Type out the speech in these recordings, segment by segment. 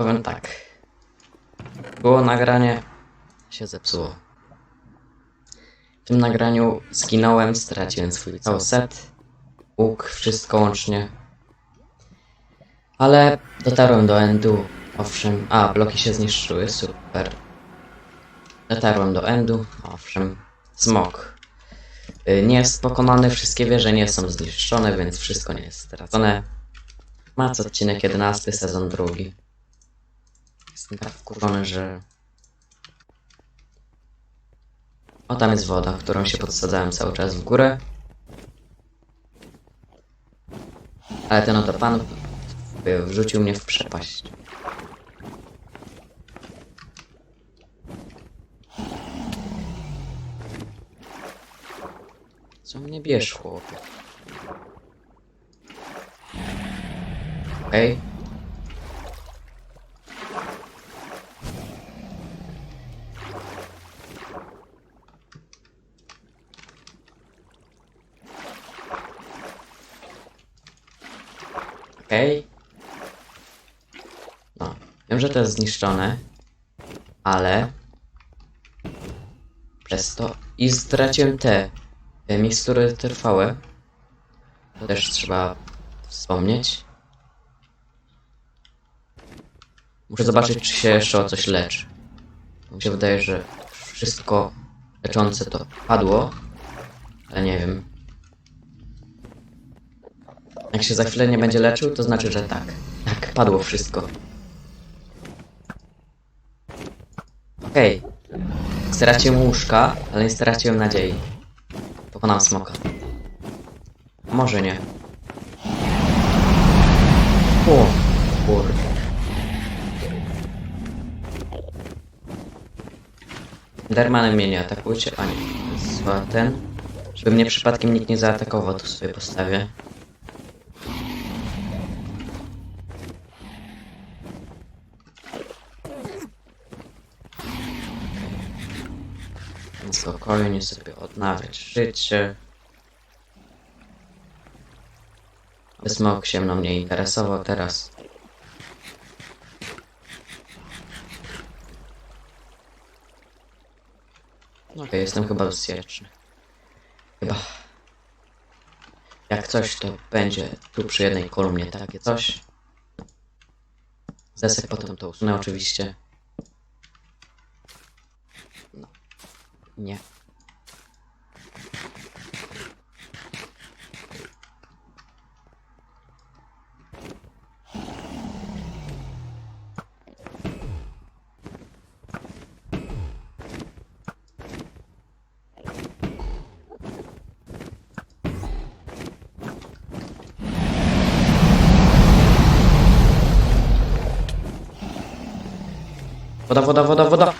Powiem tak. Było nagranie, się zepsuło. W tym nagraniu zginąłem, straciłem swój cały set, łuk, wszystko łącznie. Ale dotarłem do endu, owszem. A, bloki się zniszczyły, super. Dotarłem do endu, owszem. Smok. Y, Nie jest pokonany, wszystkie wieże nie są zniszczone, więc wszystko nie jest stracone. Mac odcinek 11, sezon drugi. Jestem tak wkurzony, że... O, tam jest woda, którą się podsadzałem cały czas w górę. Ale ten oto pan wrzucił mnie w przepaść. Co mnie bierz, chłopie? Okej. Okej. No, wiem, że to jest zniszczone, ale przez to i straciłem te mikstury trwałe. To też trzeba wspomnieć. Muszę zobaczyć, czy się jeszcze o coś leczy. Mi się wydaje, że wszystko leczące to padło, ale nie wiem. Jak się za chwilę nie będzie leczył, to znaczy, że tak. Tak, padło wszystko. Okej. Straciłem łóżka, ale nie straciłem nadziei. Pokonam smoka. Może nie. O, kurde. Dermanem mnie nie atakujcie, a nie. Ten. Żeby mnie przypadkiem nikt nie zaatakował, to sobie postawię. Spokojnie sobie odnawiać życie. Smok się mną nie interesował teraz. Okej, jestem chyba bezpieczny. Chyba. Jak coś, to będzie tu przy jednej kolumnie takie coś. Zesek potem to usunę oczywiście. No. Nie. Woda, woda, woda, woda.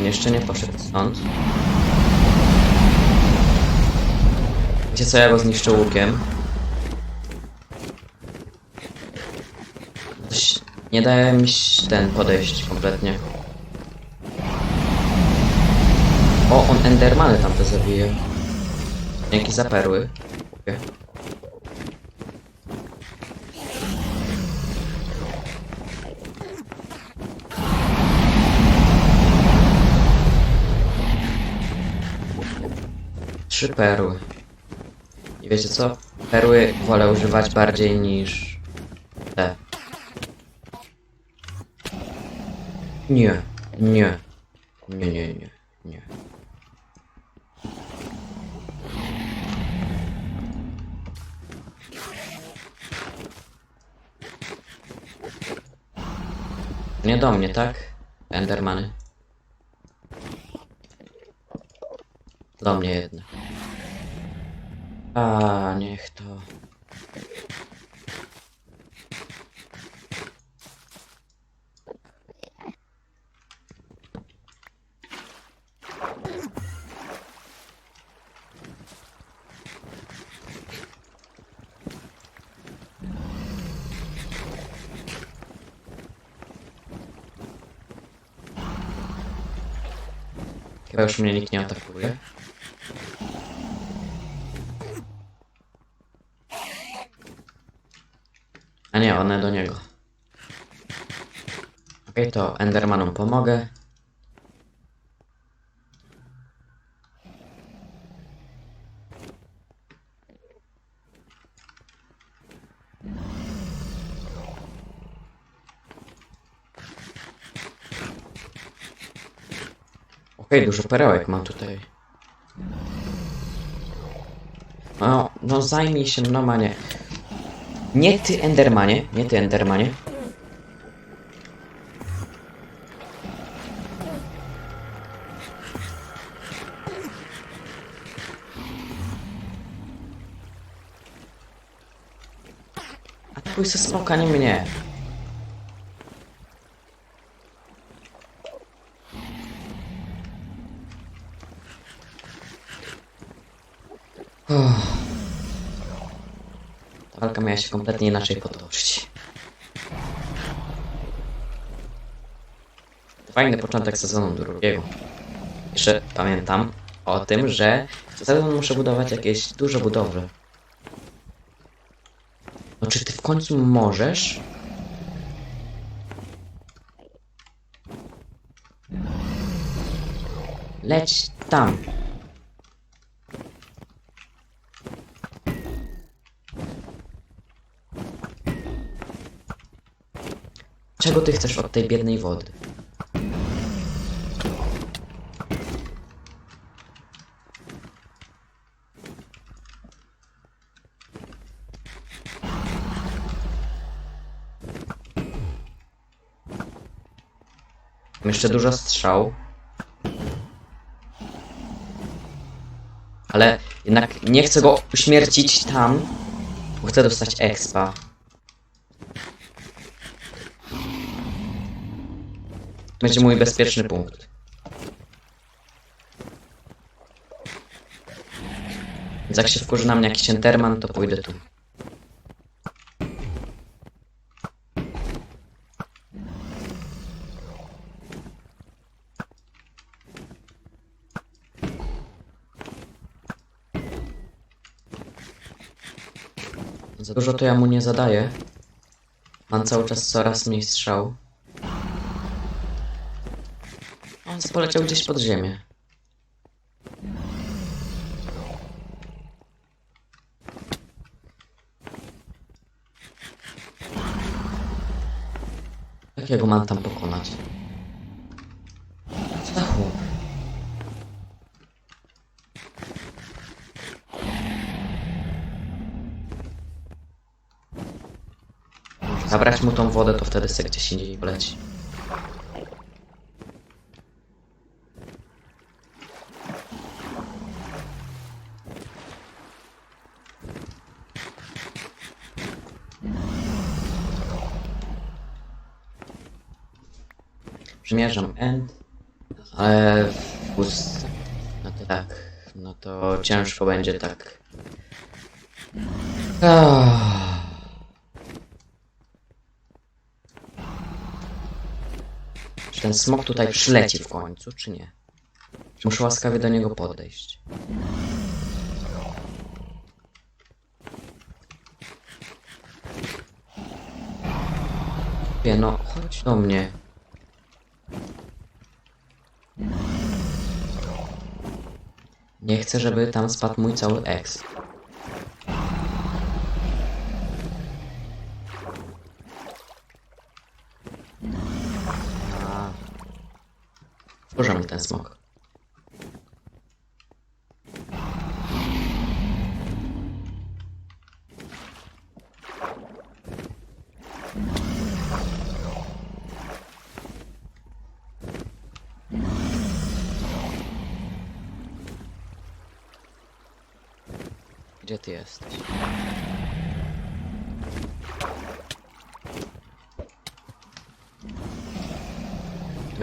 Jeszcze nie poszedł stąd. Wiecie co, ja go zniszczę łukiem. Nie daje mi ten podejść kompletnie. O, on Endermany tam to zabije. Dzięki za perły. Trzy perły. I wiecie co? Perły wolę używać bardziej niż te. Nie, nie. Nie, nie, nie, nie. Nie do mnie, tak? Endermany. Do mnie jednak. A, niech to. Chyba już mnie nikt nie atakuje. A nie, one do niego. Okej, okay, to Endermanom pomogę. Dużo perełek mam tutaj. No, no zajmij się mną, a nie. Nie ty, Endermanie, nie ty, Endermanie. Atakuj se smoka, nie mnie. Miała się kompletnie inaczej potoczyć. Fajny początek sezonu drugiego. Jeszcze pamiętam o tym, że co sezon muszę budować jakieś duże budowle. No czy ty w końcu możesz? Leć tam. Czego ty chcesz od tej biednej wody? Jeszcze dużo strzał. Ale jednak nie chcę go uśmiercić tam, bo chcę dostać expa. Będzie mój bezpieczny punkt. Więc jak się wkurzy na mnie jakiś enterman, to pójdę tu. Za dużo to ja mu nie zadaję. Mam cały czas coraz mniej strzał. On poleciał gdzieś pod ziemię. Jakiego mam tam pokonać? Co za chłop? Zabrać mu tą wodę, to wtedy se gdzieś indziej poleci. Przymierzam end, ale w pust... No to tak, no to ciężko będzie tak. Czy ten smok tutaj przyleci w końcu, czy nie? Muszę łaskawie do niego podejść? Wie, no, chodź do mnie. Nie chcę, żeby tam spadł mój cały ex. A. Wkurza mnie ten smok.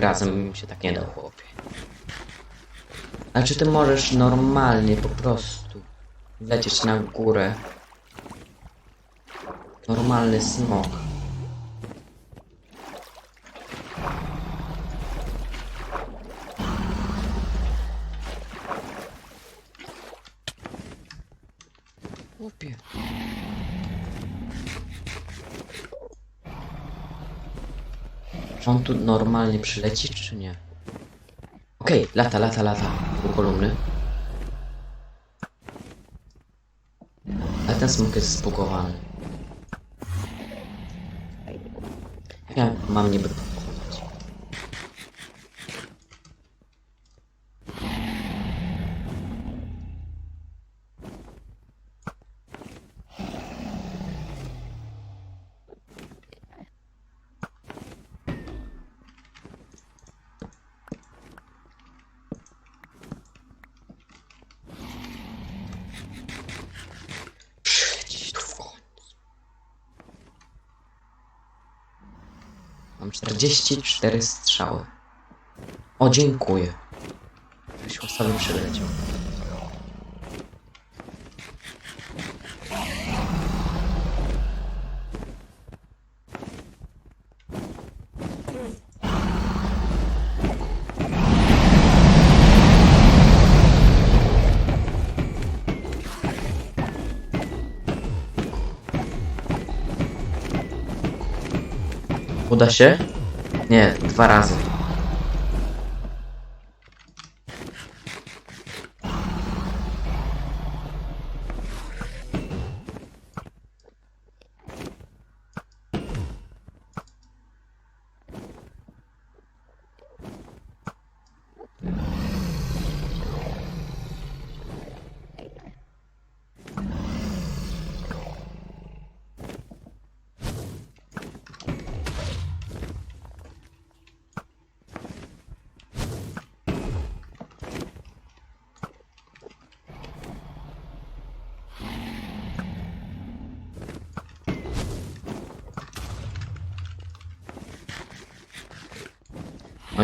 Razem się tak nie da, chłopie. A czy ty możesz normalnie po prostu lecieć na górę? Normalny smok. Chłopie. Czy on tu normalnie przyleci, czy nie? Okej, lata, lata, lata. U kolumny. Ale ten smok jest spukowany. Ja mam niby 44 strzały. O, dziękuję. Ktoś łaskawy przyleciał. Uda się? Nie, dwa razy.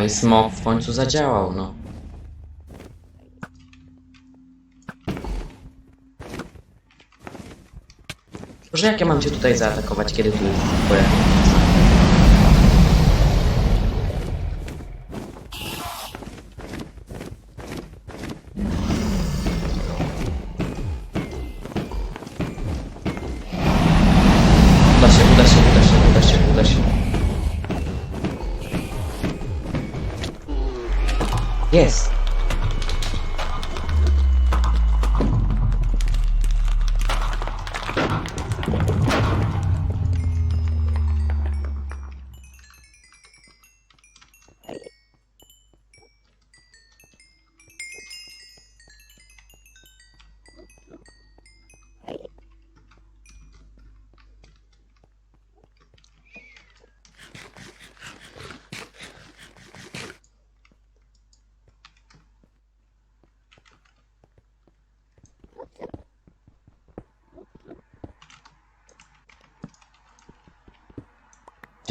I smok w końcu zadziałał, no. Może jak ja mam cię tutaj zaatakować, kiedy tu jest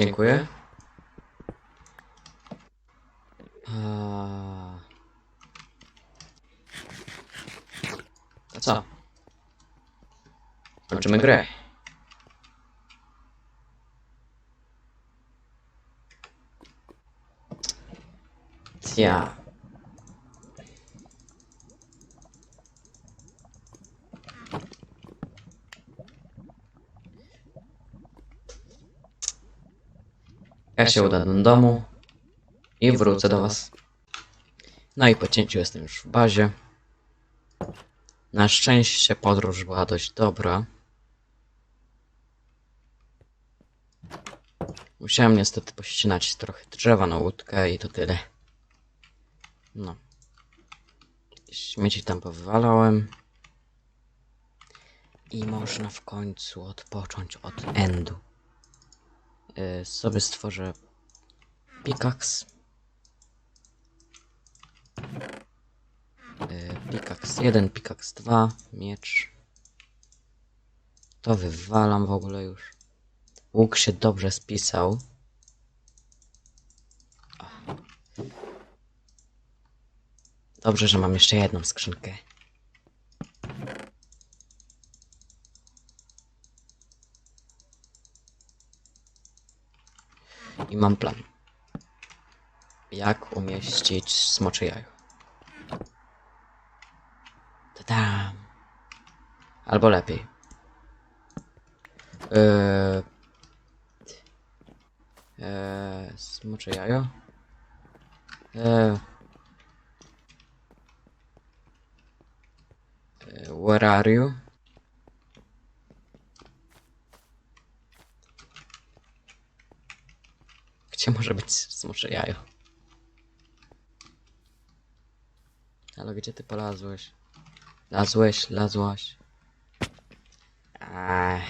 Dziękuję. A... To co? Kończymy grę. Ja. Ja się udam do domu i wrócę do was. No i po cięciu jestem już w bazie. Na szczęście podróż była dość dobra. Musiałem niestety pościnać trochę drzewa na łódkę i to tyle. No. Śmieci tam powywalałem. I można w końcu odpocząć od endu. Y, sobie stworzę pickaxe. Y, Pickaxe 1, pickaxe 2, miecz. To wywalam w ogóle już. Łuk się dobrze spisał. Dobrze, że mam jeszcze jedną skrzynkę. Mam plan. Jak umieścić smocze jajo. Tadam. Albo lepiej. Yy... Eee, smocze jajo. Eee, Where are you? Gdzie może być smocze jajo? Ale gdzie ty polazłeś? Lazłeś, lazłaś. Aj.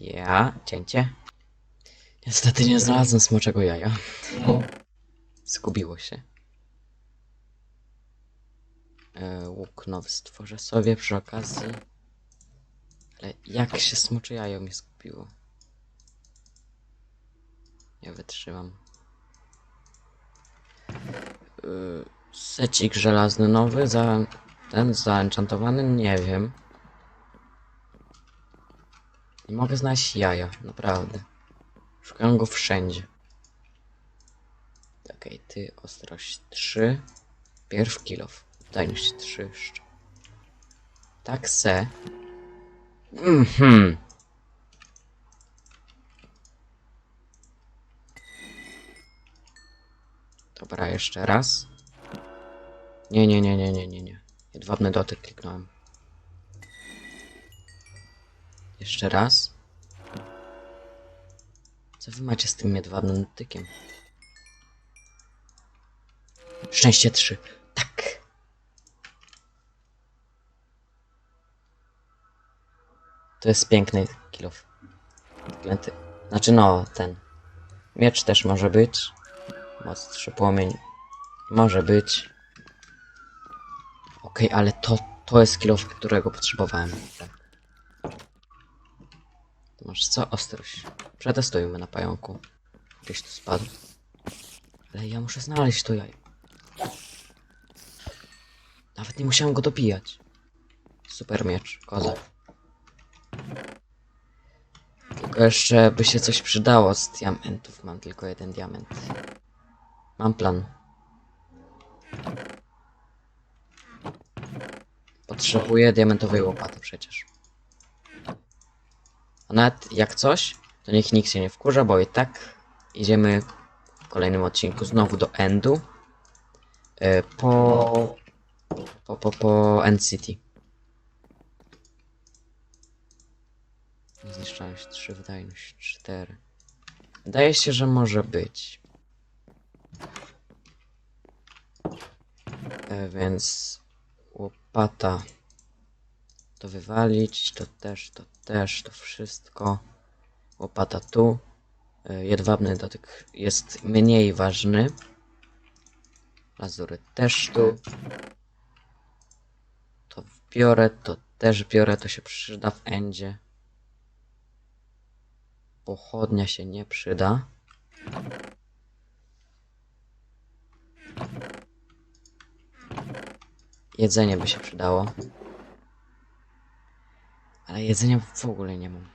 Ja, cięcie. Niestety nie znalazłem smoczego jaja. Zgubiło się. E, łuk nowy stworzę sobie przy okazji. Ale jak się smocze jajo mi zgubiło? Nie wytrzymam. Yy, secik żelazny nowy, za ten zaenchantowany, nie wiem. Nie mogę znaleźć jaja, naprawdę. Szukam go wszędzie. Okej, ty ostrość 3. Pierw kilof. Dajność 3 jeszcze. Tak se. Mhm. Dobra, jeszcze raz. Nie, nie, nie, nie, nie, nie, nie. Jedwabny dotyk kliknąłem. Jeszcze raz. Co wy macie z tym jedwabnym dotykiem? Szczęście 3. Tak. To jest piękny kilof. Znaczy no, ten. Miecz też może być. 3 płomień. Może być. Okej, ale to, to jest kilof, którego potrzebowałem. Tak. To masz co? Ostrość. Przetestujmy na pająku. Gdzieś tu spadł. Ale ja muszę znaleźć to jaj. Nawet nie musiałem go dobijać. Super miecz, koza. Tylko jeszcze by się coś przydało z diamentów. Mam tylko jeden diament. Mam plan. Potrzebuję diamentowej łopaty przecież. A nawet jak coś, to niech nikt się nie wkurza, bo i tak idziemy w kolejnym odcinku znowu do Endu. E, Po... Po, po, po End City. Zniszczalność 3, wydajność 4. Wydaje się, że może być. E, więc łopata to wywalić, to też, to też, to wszystko. Łopata tu. E, Jedwabny dotyk jest mniej ważny. Lazury też tu. To biorę, to też biorę, to się przyda w endzie. Pochodnia się nie przyda. Jedzenie by się przydało. Ale jedzenia w ogóle nie mam.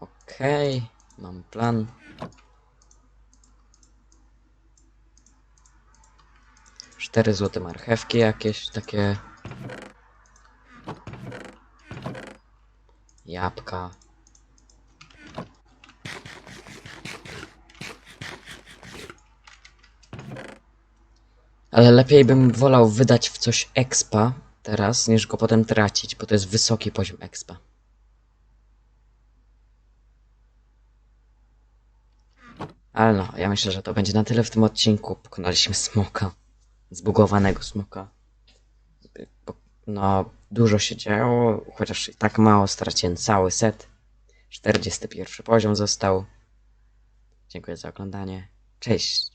Okej, mam plan. Cztery złote marchewki jakieś takie. Jabłka. Ale lepiej bym wolał wydać w coś expa teraz, niż go potem tracić, bo to jest wysoki poziom expa. Ale no, ja myślę, że to będzie na tyle w tym odcinku. Pokonaliśmy smoka. Zbugowanego smoka. No, dużo się działo, chociaż i tak mało, straciłem cały set. 41 poziom został. Dziękuję za oglądanie. Cześć!